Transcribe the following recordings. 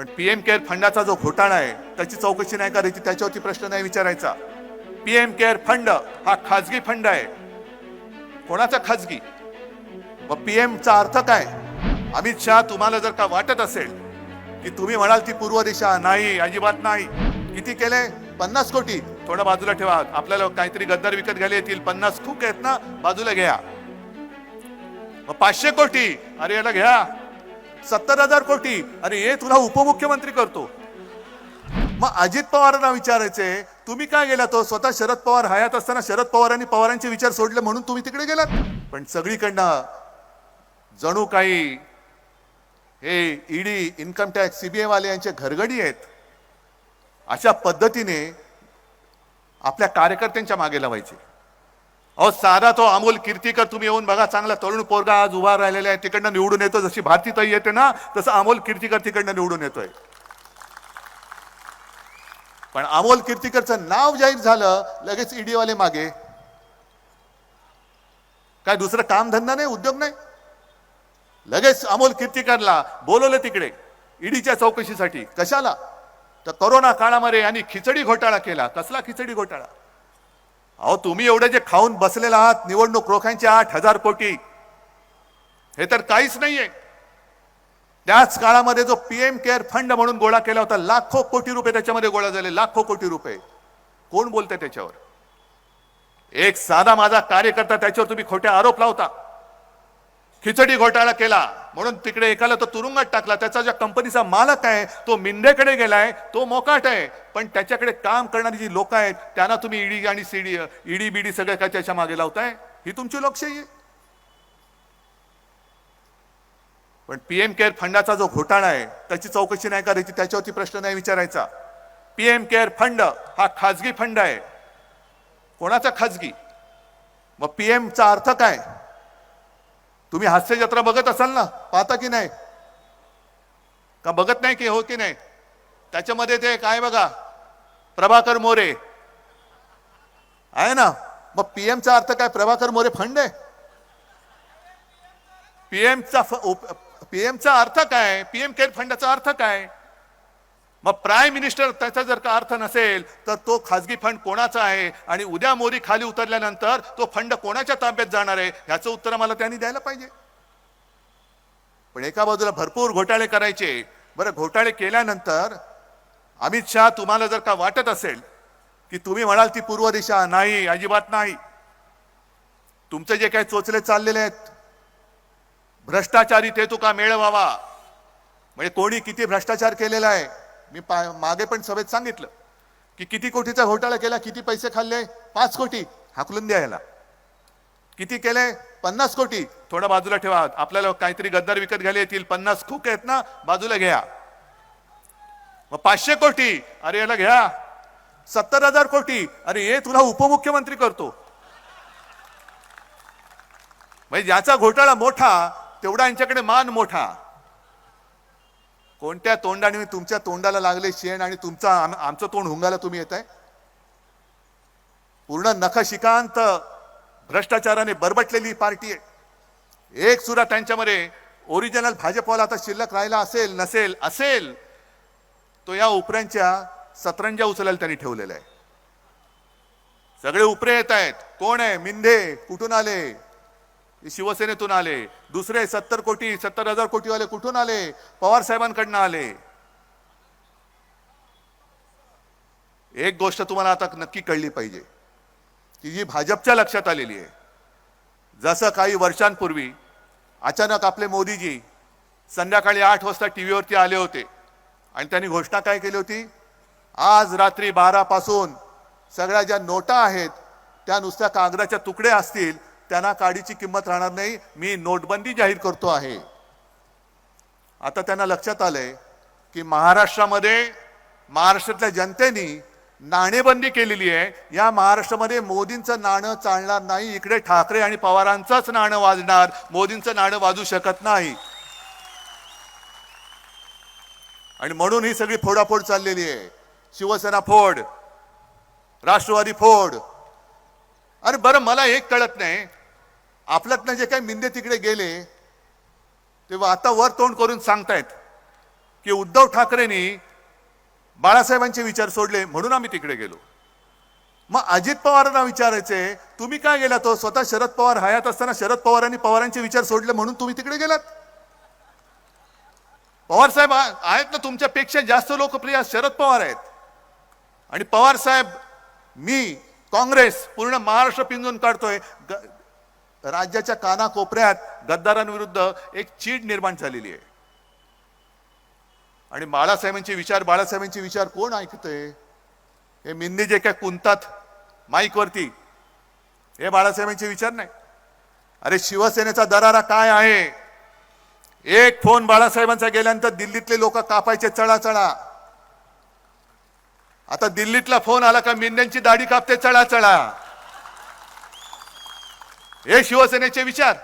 पण P M care फंडाचा जो घोटाळा आहे त्याची चौकशी नाही करायची त्याच्यावरती प्रश्न नाही विचारायचा. पी एम केअर फंड हा खाजगी फंड आहे. कोणाचा खाजगी? मग पीएमचा अर्थ काय? अमित शहा तुम्हाला जर का वाटत असेल की तुम्ही म्हणाल ती पूर्व दिशा नाही अजिबात नाही किती केले? पन्नास कोटी. थोडं बाजूला ठेवा. आपल्याला काहीतरी गद्दार विकत घ्यायला येतील. पन्नास खूप आहेत ना बाजूला घ्या. मग पाचशे कोटी. अरे याला घ्या. सत्तर हजार कोटी. अरे हे तुला उपमुख्यमंत्री करतो. मग अजित पवारांना विचारायचे तुम्ही काय गेला तो? स्वतः शरद पवार हयात असताना शरद पवारांनी पवारांचे विचार सोडले म्हणून तुम्ही तिकडे गेलात. पण सगळीकडनं जणू काही हे ईडी इन्कम टॅक्स सीबीआय वाले यांचे घरगडी आहेत. अशा पद्धतीने आपल्या कार्यकर्त्यांच्या मागे लावायचे. अहो साधा तो अमोल कीर्तीकर तुम्ही येऊन बघा चांगला तरुण पोरगा आज उभा राहिलेला आहे तिकडनं निवडून येतो. जशी भारतीताई येते ना तसं अमोल कीर्तीकर तिकडनं निवडून येतोय. पण अमोल कीर्तीकरचं नाव जाहीर झालं लगेच ईडीवाले मागे. काय दुसरं काम धंदा नाही उद्योग नाही? लगेच अमोल कीर्तीकरला बोलवलं तिकडे ईडीच्या चौकशीसाठी. कशाला? तर करोना काळामध्ये यांनी खिचडी घोटाळा केला. कसला खिचडी घोटाळा? अहो तुम्ही एवढे जे खाऊन बसलेला आहात निवडणूक रोख्यांचे आठ हजार कोटी. हे तर काहीच नाहीये. त्याच काळामध्ये जो पीएम केअर फंड म्हणून गोळा केला होता लाखो कोटी रुपये त्याच्यामध्ये गोळा झाले लाखो कोटी रुपये. कोण बोलते त्याच्यावर? एक साधा माझा कार्यकर्ता त्याच्यावर तुम्ही खोटे आरोप लावता. खिचडी घोटाळा केला. म्हणून तिकडे एकाला तो तुरुंगात टाकला. त्याचा ज्या कंपनीचा मालक आहे तो मिंदेकडे गेलाय तो मोकाट आहे. पण त्याच्याकडे काम करणारी जी लोक आहेत त्यांना तुम्ही ईडी आणि सीडी ईडी बीडी सगळं काय त्याच्यामागे लावताय? ही तुमची लोकशाही आहे. पण पीएम केअर फंडाचा जो घोटाळा आहे त्याची चौकशी नाही करायची त्याच्यावरती प्रश्न नाही विचारायचा. पीएम केअर फंड हा खाजगी फंड आहे. कोणाचा खाजगी? मग पीएमचा अर्थ काय? तुम्ही हास्य जत्रा बघत असाल ना पाहता की नाही? का बघत नाही की हो की नाही? त्याच्यामध्ये ते काय बघा प्रभाकर मोरे. आहे ना? मग पीएमचा अर्थ काय? प्रभाकर मोरे फंड आहे. पीएमचा पीएमचा अर्थ काय? पीएम केअर फंडाचा अर्थ काय? मग प्राईम मिनिस्टर त्याचा जर का अर्थ नसेल तर तो खाजगी फंड कोणाचा आहे? आणि उद्या मोदी खाली उतरल्यानंतर तो फंड कोणाच्या ताब्यात जाणार आहे? ह्याचं उत्तर मला त्यांनी द्यायला पाहिजे. पण एका बाजूला भरपूर घोटाळे करायचे. बरं घोटाळे केल्यानंतर अमित शहा तुम्हाला जर का वाटत असेल की तुम्ही म्हणाल ती पूर्व दिशा नाही अजिबात नाही. तुमचे जे काही चोचले चाललेले आहेत भ्रष्टाचारी ते तुका मेळ व्हावा म्हणजे कोणी किती भ्रष्टाचार केलेला आहे? मी पा- मागे पण सभेत सांगितलं की किती कोटीचा घोटाळा केला किती पैसे खाल्ले पाच कोटी हाकलून द्यायला किती केले पन्नास कोटी. थोडा बाजूला ठेवा. आपल्याला काहीतरी गद्दार विकत घ्यायला येतील. पन्नास खूप आहेत ना बाजूला घ्या. मग पाचशे कोटी. अरे याला घ्या. सत्तर हजार कोटी. अरे हे तुला उपमुख्यमंत्री करतो. म्हणजे ज्याचा घोटाळा मोठा तेवढा यांच्याकडे मान मोठा. कोणत्या तोंडाने मी तुमच्या तोंडाला लागले शेण आणि तुमचा आम- आमचं तोंड हुंगाला तुम्ही येत आहे पूर्ण नखशिकांत भ्रष्टाचाराने बरबटलेली पार्टी आहे. एक सुद्धा त्यांच्यामध्ये ओरिजिनल भाजपवाला आता शिल्लक राहिला असेल नसेल असेल तो या उपऱ्यांच्या सतरंजा उचलायला त्यांनी ठेवलेला आहे सगळे उपरे येत आहेत. कोण आहे? मिंधे कुठून आले? शिवसेनेतून आले. दुसरे सत्तर कोटी सत्तर हजार कोटी वाले कुठून आले? पवार साहेबांकडनं आले. एक गोष्ट तुम्हाला आता नक्की कळली पाहिजे की जी भाजपच्या लक्षात आलेली आहे. जसं काही वर्षांपूर्वी अचानक आपले मोदीजी संध्याकाळी आठ वाजता टी व्हीवरती आले होते आणि त्यांनी घोषणा काय केली होती? आज रात्री बारा पासून सगळ्या ज्या नोटा आहेत त्या नुसत्या कागदाच्या तुकडे असतील त्यांना काडीची किंमत राहणार नाही. मी नोटबंदी जाहीर करतो आहे. आता त्यांना लक्षात आलंय की महाराष्ट्रामध्ये महाराष्ट्रातल्या जनतेनी नाणेबंदी केलेली आहे. या महाराष्ट्रामध्ये मोदींचं नाणं चालणार नाही. इकडे ठाकरे आणि पवारांचंच नाणं वाजणार. मोदींचं नाणं वाजू शकत नाही. आणि म्हणून ही सगळी फोडाफोड चाललेली आहे. शिवसेना फोड राष्ट्रवादी फोड. अरे बरं मला एक कळत नाही. आपल्यातनं जे काही मिंदे तिकडे गेले तेव्हा आता वर तोंड करून सांगतायत की उद्धव ठाकरेंनी बाळासाहेबांचे विचार सोडले म्हणून आम्ही तिकडे गेलो. मग अजित पवारांना विचारायचे तुम्ही काय गेला तो हो? स्वतः शरद पवार हयात असताना शरद पवारांनी पवारांचे विचार सोडले म्हणून तुम्ही तिकडे गेलात? पवार साहेब आहेत ना तुमच्यापेक्षा जास्त लोकप्रिय शरद पवार आहेत. आणि पवार साहेब मी काँग्रेस पूर्ण महाराष्ट्र पिंजून काढतोय. ग- राज्याच्या कानाकोपऱ्यात गद्दारांविरुद्ध एक चीड निर्माण झालेली आहे. आणि बाळासाहेबांचे विचार बाळासाहेबांचे विचार कोण ऐकतंय? हे मिंदी जे काय कुंतात माईकवरती हे बाळासाहेबांचे विचार नाही. अरे शिवसेनेचा दरारा काय आहे? एक फोन बाळासाहेबांचा गेल्यानंतर दिल्लीतले लोक कापायचे चढा चढा. आता दिल्लीतला फोन आला का मिंद्यांची दाढी कापते चढा चढा. हे शिवसेनेचे विचार.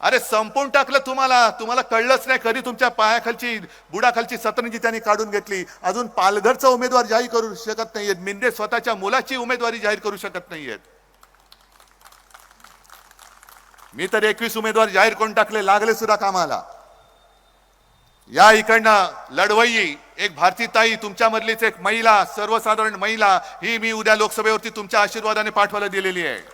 अरे संपवून टाकलं तुम्हाला. तुम्हाला कळलंच नाही कधी तुमच्या पायाखालची बुडाखालची सतरंजी त्यांनी काढून घेतली. अजून पालघरचा उमेदवार जाहीर करू शकत नाहीयेत. मिंदे स्वतःच्या मुलाची उमेदवारी जाहीर करू शकत नाहीयेत. मी तर एकवीस उमेदवार जाहीर करून टाकले लागले सुद्धा कामाला. या इकडनं लढवई एक भारती ताई तुमच्यामधलीच एक महिला सर्वसाधारण महिला ही मी उद्या लोकसभेवरती तुमच्या आशीर्वादाने पाठवायला दिलेली आहे.